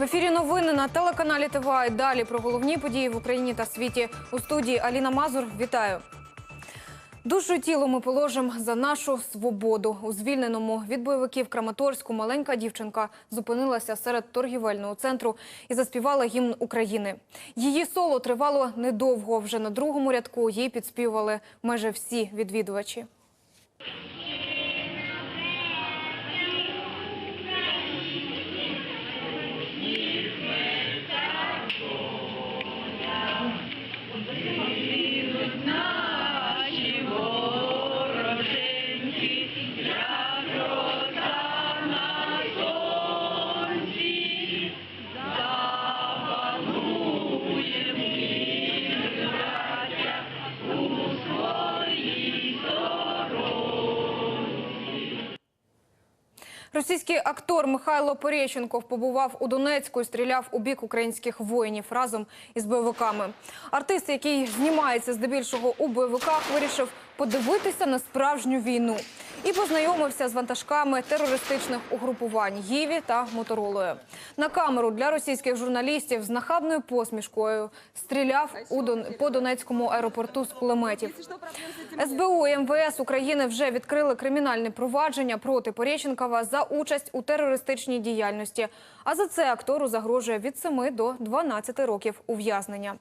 В ефірі новини на телеканалі ТВА. І Далі про головні події в Україні та світі. У студії Аліна Мазур. Вітаю. Душу тіло ми положимо за нашу свободу. У звільненому від бойовиків Краматорську маленька дівчинка зупинилася серед торгівельного центру і заспівала гімн України. Її соло тривало недовго. Вже на другому рядку їй підспівували майже всі відвідувачі. Російський актор Михайло Порєченков побував у Донецьку і стріляв у бік українських воїнів разом із бойовиками. Артист, який знімається здебільшого у бойовиках, вирішив подивитися на справжню війну і познайомився з вантажками терористичних угрупувань Гіві та Моторолою. На камеру для російських журналістів з нахабною посмішкою стріляв у Дон... по Донецькому аеропорту з кулеметів. СБУ і МВС України вже відкрили кримінальне провадження проти Порєченкова за участь у терористичній діяльності. А за це актору загрожує від 7 до 12 років ув'язнення.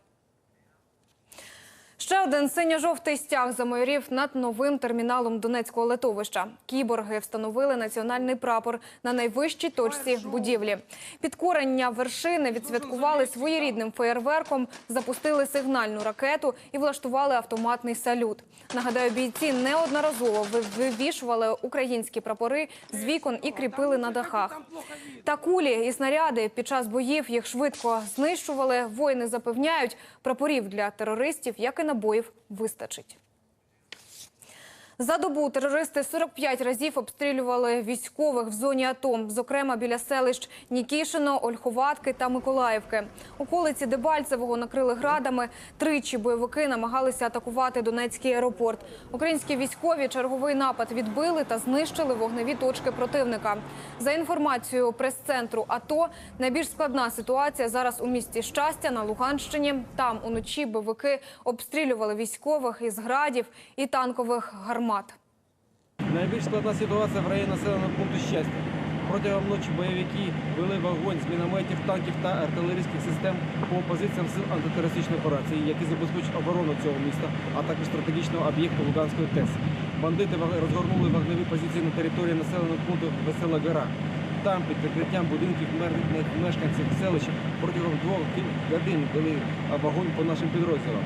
Ще один синьо-жовтий стяг замайорів над новим терміналом Донецького литовища. Кіборги встановили національний прапор на найвищій точці будівлі. Підкорення вершини відсвяткували своєрідним феєрверком, запустили сигнальну ракету і влаштували автоматний салют. Нагадаю, бійці неодноразово вивішували українські прапори з вікон і кріпили на дахах. Та кулі і снаряди під час боїв їх швидко знищували. Воїни запевняють, прапорів для терористів, як і набоїв, вистачить. За добу терористи 45 разів обстрілювали військових в зоні АТО, зокрема біля селищ Нікішино, Ольховатки та Миколаївки. Околиці Дебальцевого накрили градами. Тричі бойовики намагалися атакувати Донецький аеропорт. Українські військові черговий напад відбили та знищили вогневі точки противника. За інформацією прес-центру АТО, найбільш складна ситуація зараз у місті Щастя на Луганщині. Там уночі бойовики обстрілювали військових із градів і танкових гармат. Найбільш складна ситуація в районі населеного пункту щастя. Протягом ночі бойовики вели вогонь з мінометів, танків та артилерійських систем по позиціям сил антитерористичної операції, які забезпечують оборону цього міста, а також стратегічного об'єкту Луганської ТЕС. Бандити розгорнули вогневі позиції на території населеного пункту Весела Гора. Там під прикриттям будинків мешканців селища протягом двох годин вели вогонь по нашим підрозділам.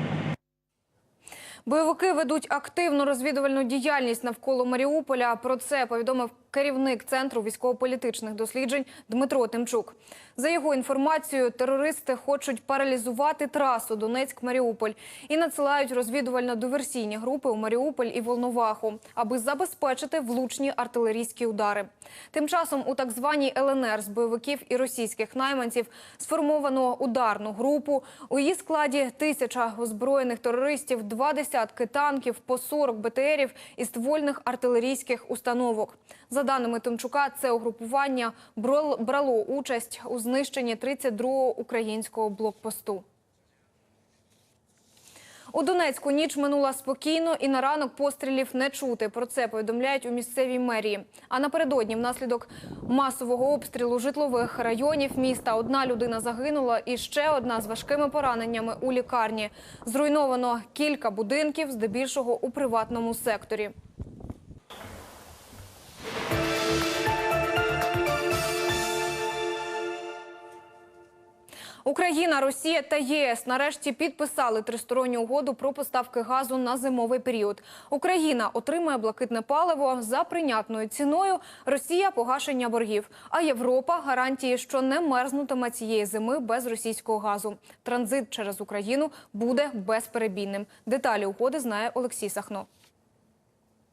Бойовики ведуть активну розвідувальну діяльність навколо Маріуполя. Про це повідомив керівник центру військово-політичних досліджень Дмитро Тимчук. За його інформацією, терористи хочуть паралізувати трасу Донецьк-Маріуполь і надсилають розвідувально-диверсійні групи у Маріуполь і Волноваху, аби забезпечити влучні артилерійські удари. Тим часом у так званій ЛНР з бойовиків і російських найманців сформовано ударну групу. У її складі тисяча озброєних терористів, два десятки танків, по 40 БТРів і ствольних артилерійських установок. За даними Тимчука, це угрупування брал- брало участь у знищенні 32-го українського блокпосту. У Донецьку ніч минула спокійно і на ранок пострілів не чути. Про це повідомляють у місцевій мерії. А напередодні, внаслідок масового обстрілу житлових районів міста, одна людина загинула і ще одна з важкими пораненнями у лікарні. Зруйновано кілька будинків, здебільшого у приватному секторі. Україна, Росія та ЄС нарешті підписали тристоронню угоду про поставки газу на зимовий період. Україна отримує блакитне паливо за прийнятною ціною. Росія погашення боргів. А Європа гарантії, що не мерзнутиме цієї зими без російського газу. Транзит через Україну буде безперебійним. Деталі угоди знає Олексій Сахно.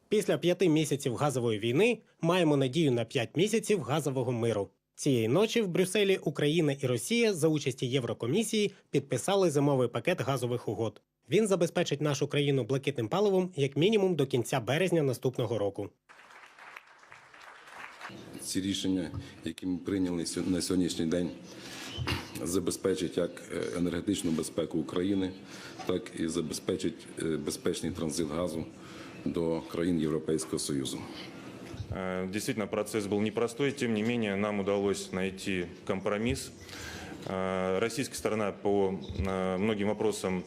Після п'яти місяців газової війни маємо надію на п'ять місяців газового миру. Цієї ночі в Брюсселі Україна і Росія за участі Єврокомісії підписали зимовий пакет газових угод. Він забезпечить нашу країну блакитним паливом як мінімум до кінця березня наступного року. ці рішення, які ми прийняли на сьогоднішній день, забезпечить як е, енергетичну безпеку України, так і забезпечить е, безпечний транзит газу до країн Європейського Союзу. Э, Действительно, процесс был непростой, тем не менее нам удалось найти компромисс. Э, Российская сторона по э, многим вопросам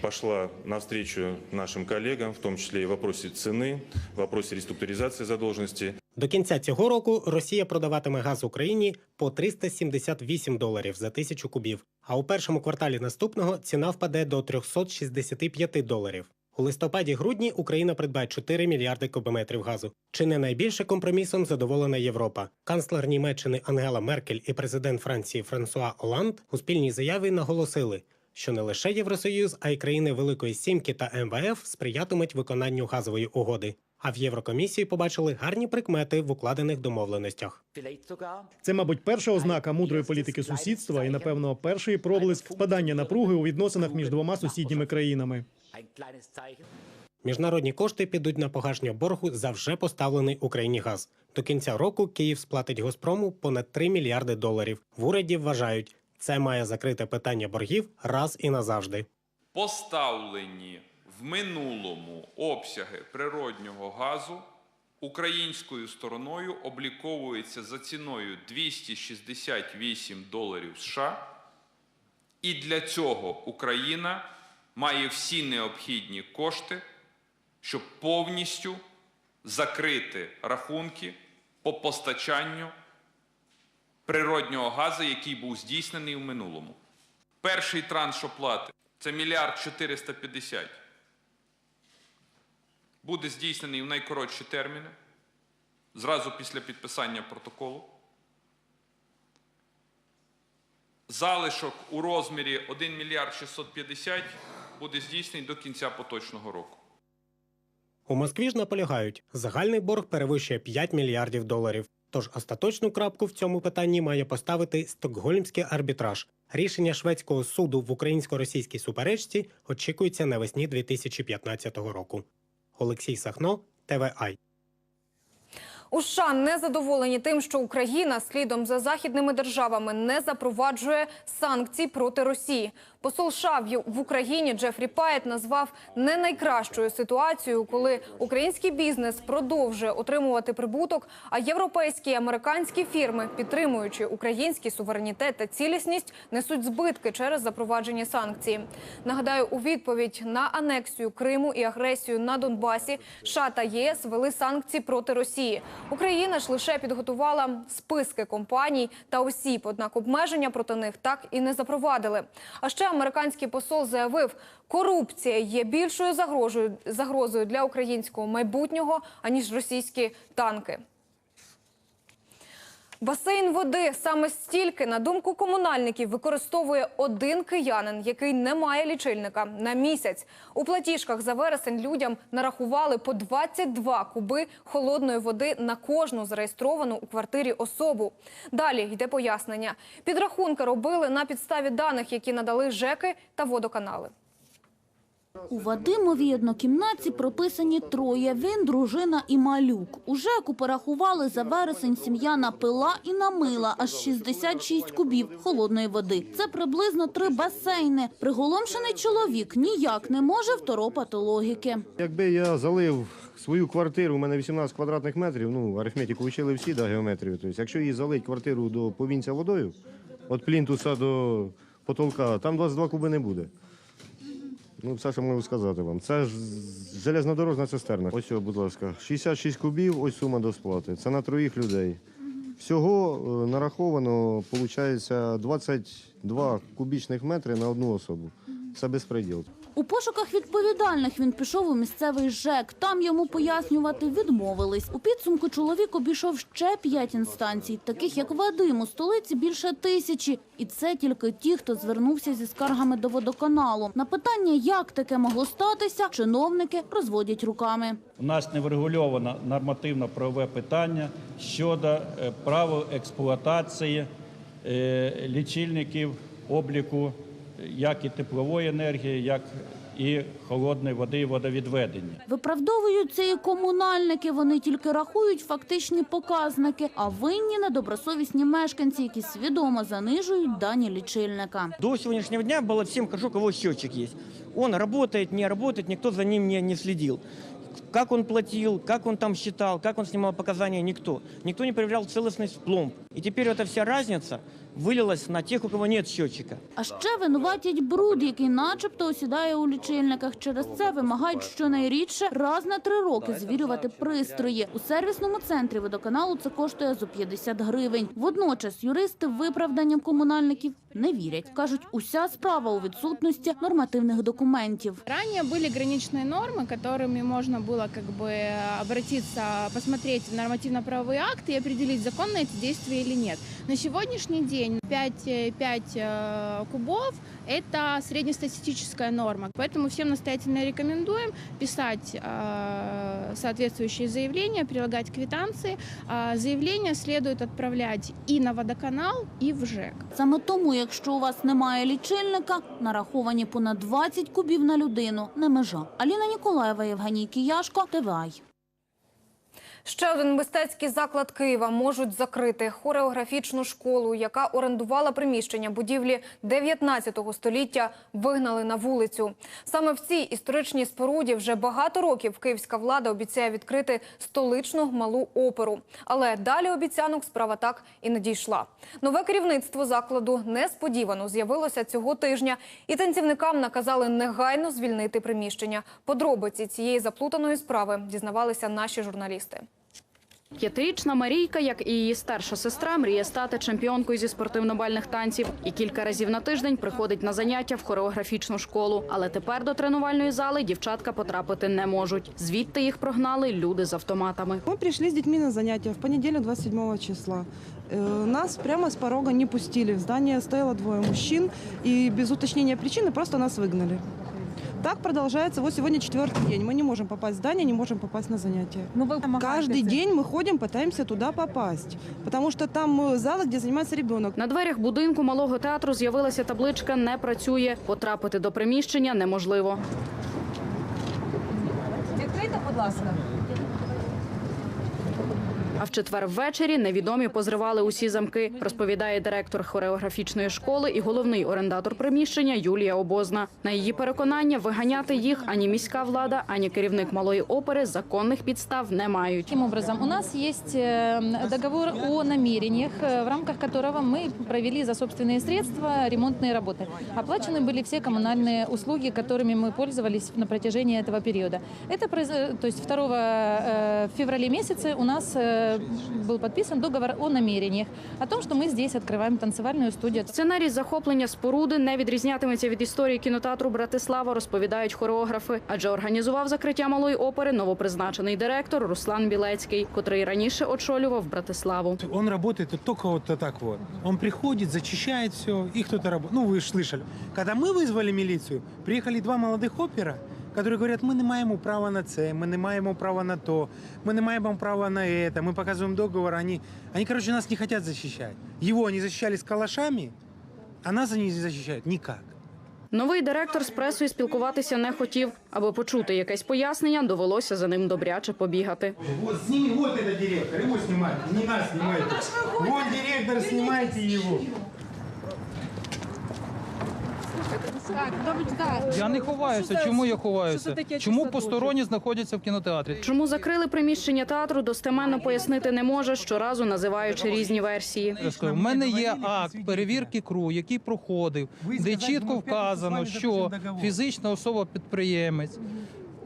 пошла навстречу нашим коллегам, в том числе и в вопросе цены, в вопросе реструктуризации задолженности. До кінця цього року Росія продаватиме газ Україні по 378 доларів за тисячу кубів. А у першому кварталі наступного ціна впаде до 365 доларів. У листопаді-грудні Україна придбає 4 мільярди кубометрів газу. Чи не найбільше компромісом задоволена Європа? Канцлер Німеччини Ангела Меркель і президент Франції Франсуа Оланд у спільній заяві наголосили, що не лише Євросоюз, а й країни Великої Сімки та МВФ сприятимуть виконанню газової угоди. А в Єврокомісії побачили гарні прикмети в укладених домовленостях. Це, мабуть, перша ознака мудрої політики сусідства і, напевно, перший проблиск впадання напруги у відносинах між двома сусідніми країнами. Міжнародні кошти підуть на погашення боргу за вже поставлений Україні газ. До кінця року Київ сплатить Газпрому понад 3 мільярди доларів. В уряді вважають, це має закрити питання боргів раз і назавжди. поставлені в минулому обсяги природнього газу українською стороною обліковуються за ціною 268 доларів США. І для цього Україна має всі необхідні кошти, щоб повністю закрити рахунки по постачанню природнього газу, який був здійснений в минулому. Перший транш оплати це мільярд 450. Буде здійснений в найкоротші терміни, зразу після підписання протоколу. Залишок у розмірі 1 мільярд 650 буде здійснений до кінця поточного року. У Москві ж наполягають, загальний борг перевищує 5 мільярдів доларів. Тож остаточну крапку в цьому питанні має поставити стокгольмський арбітраж. Рішення шведського суду в українсько-російській суперечці очікується навесні 2015 року. Олексій Сахно, ТВАЙ. У США не задоволені тим, що Україна слідом за західними державами не запроваджує санкцій проти Росії. Посол США в Україні Джефрі Паєт назвав не найкращою ситуацією, коли український бізнес продовжує отримувати прибуток, а європейські і американські фірми, підтримуючи український суверенітет та цілісність, несуть збитки через запровадження санкцій. Нагадаю, у відповідь на анексію Криму і агресію на Донбасі США та ЄС вели санкції проти Росії. Україна ж лише підготувала списки компаній та осіб, однак обмеження проти них так і не запровадили. А ще американський посол заявив, корупція є більшою загрозою, загрозою для українського майбутнього аніж російські танки. Басейн води саме стільки, на думку комунальників, використовує один киянин, який не має лічильника на місяць. У платіжках за вересень людям нарахували по 22 куби холодної води на кожну зареєстровану у квартирі особу. Далі йде пояснення. Підрахунки робили на підставі даних, які надали ЖЕКи та водоканали. У Вадимовій однокімнатці прописані троє – він, дружина і малюк. У ЖЕКу порахували за вересень сім'я напила і намила аж 66 кубів холодної води. Це приблизно три басейни. Приголомшений чоловік ніяк не може второпати логіки. Якби я залив свою квартиру, у мене 18 квадратних метрів, ну, арифметику вчили всі, да, геометрію. Тобто, якщо її залить квартиру до повінця водою, від плінтуса до потолка, там 22 куби не буде. Ну, все, що можу сказати вам. Це ж железнодорожна цистерна. Ось, будь ласка, 66 кубів, ось сума до сплати. Це на троїх людей. Всього е, нараховано, виходить, 22 кубічних метри на одну особу. Це безпреділ. У пошуках відповідальних він пішов у місцевий ЖЕК. Там йому пояснювати відмовились. У підсумку чоловік обійшов ще п'ять інстанцій, таких як Вадим. У столиці більше тисячі. І це тільки ті, хто звернувся зі скаргами до водоканалу. На питання, як таке могло статися, чиновники розводять руками. У нас не врегульовано нормативно-правове питання щодо е, права експлуатації е, лічильників обліку як і теплової енергії, як і холодної води і водовідведення. Виправдовуються і комунальники. Вони тільки рахують фактичні показники, а винні недобросовісні мешканці, які свідомо занижують дані лічильника. До сегодняшнего дня было всем хорошо, у кого счетчик есть. Он работает, не работает, никто за ним не, не следил. Как он платил, как он там считал, как он снимал показания, никто. Никто не проверял целостность пломб. И теперь эта вся разница вылилась на тех, у кого нет счетчика. А ще винуватять бруд, який начебто осідає у лічильниках. Через це вимагають щонайрідше раз на три роки звірювати пристрої. У сервісному центрі водоканалу це коштує зо 50 гривень. Водночас юристи виправданням комунальників не вірять. Кажуть, уся справа у відсутності нормативних документів. Ранее были граничные нормы, которыми можно было как бы обратиться, посмотреть в нормативно-правовые акты и определить, законно эти действия или нет. На сегодняшний день 5, э, 5 э, кубов – это среднестатистическая норма. Поэтому всем настоятельно рекомендуем писать э, соответствующие заявления, прилагать квитанции. А Заявления следует отправлять и на водоканал, и в ЖЭК. Саме тому, якщо у вас немає лічильника, нараховані понад 20 кубів на людину не межа. Аліна Ніколаєва, Євгеній Кияшко, ТВАЙ. Ще один мистецький заклад Києва можуть закрити хореографічну школу, яка орендувала приміщення будівлі 19 століття, вигнали на вулицю. Саме в цій історичній споруді вже багато років київська влада обіцяє відкрити столичну малу оперу. Але далі обіцянок справа так і не дійшла. Нове керівництво закладу несподівано з'явилося цього тижня, і танцівникам наказали негайно звільнити приміщення. Подробиці цієї заплутаної справи дізнавалися наші журналісти. П'ятирічна Марійка, як і її старша сестра, мріє стати чемпіонкою зі спортивно-бальних танців і кілька разів на тиждень приходить на заняття в хореографічну школу. Але тепер до тренувальної зали дівчатка потрапити не можуть. Звідти їх прогнали люди з автоматами. Мы пришли с детьми на занятия в понедельник 27 числа. Э, Нас прямо с порога не пустили. В здании стояло двое мужчин, и без уточнения причины просто нас выгнали. Так продолжается. Вот сегодня четвертый день. Мы не можем попасть в здание, не можем попасть на занятия. Каждый день мы ходим, пытаемся туда попасть. Потому что там э, залы, где занимается ребенок. На дверях будинку малого театру з'явилася табличка «Не працює». Потрапити до приміщення неможливо. Відкрийте, будь ласка. А в четвер ввечері невідомі позривали усі замки, розповідає директор хореографічної школи і головний орендатор приміщення Юлія Обозна. На її переконання, виганяти їх ані міська влада, ані керівник малої опери законних підстав не мають. Таким образом, у нас есть э, договор о намерениях, э, в рамках которого мы провели за собственные средства ремонтные работы. Оплачены были все коммунальные услуги, которыми мы пользовались на протяжении этого периода. Это, произ- э, то есть 2 э, февраля месяце у нас э, был подписан договор о намерениях, о том, что мы здесь открываем танцевальную студию. Сценарій захоплення споруди не відрізнятиметься від історії кінотеатру Братислава, розповідають хореографи. Адже організував закриття малої опери новопризначений директор Руслан Білецький, котрий раніше очолював Братиславу. Он работает вот только вот так вот. Он приходит, зачищает все, и кто-то работает. Ну, вы же слышали. Когда мы вызвали милицию, приехали два молодых опера, которые говорят, мы не маємо права на це, мы не маємо права на то, мы не маємо права на это, мы показываем договор, они, они, короче, нас не хотят защищать. Его они защищали с калашами, а нас они не защищают никак. Новий директор з пресою спілкуватися не хотів. Аби почути якесь пояснення, довелося за ним добряче побігати. Вот, сними, вот это директор, его снимайте, не нас снимайте. Вот директор, снимайте его. Я не ховаюся. Чому я ховаюся? Чому посторонні знаходяться в кінотеатрі? Чому закрили приміщення театру, достеменно пояснити не може, щоразу називаючи різні версії. У мене є акт перевірки КРУ, який проходив, де чітко вказано, що фізична особа-підприємець.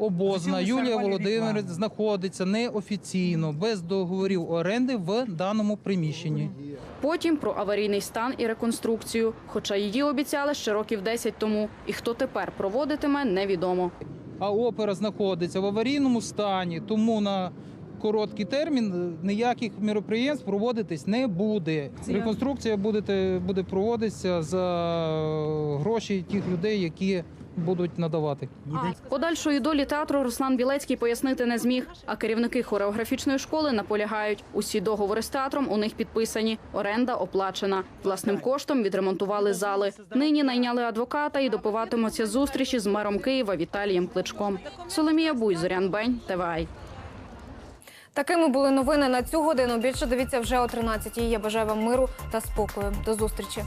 Обозна Юлія Володимирівна знаходиться неофіційно без договорів оренди в даному приміщенні. Потім про аварійний стан і реконструкцію, хоча її обіцяли ще років 10 тому. І хто тепер проводитиме, невідомо. А опера знаходиться в аварійному стані, тому на короткий термін ніяких міроприємств проводитись не буде. Реконструкція буде, буде проводитися за гроші тих людей, які будуть надавати. Подальшої долі театру Руслан Білецький пояснити не зміг. А керівники хореографічної школи наполягають. Усі договори з театром у них підписані. Оренда оплачена. Власним коштом відремонтували зали. Нині найняли адвоката і допиватимуться зустрічі з мером Києва Віталієм Кличком. Соломія Буй, Зорян Бень, ТВАЙ. Такими були новини на цю годину. Більше дивіться вже о 13-й. Я бажаю вам миру та спокою. До зустрічі.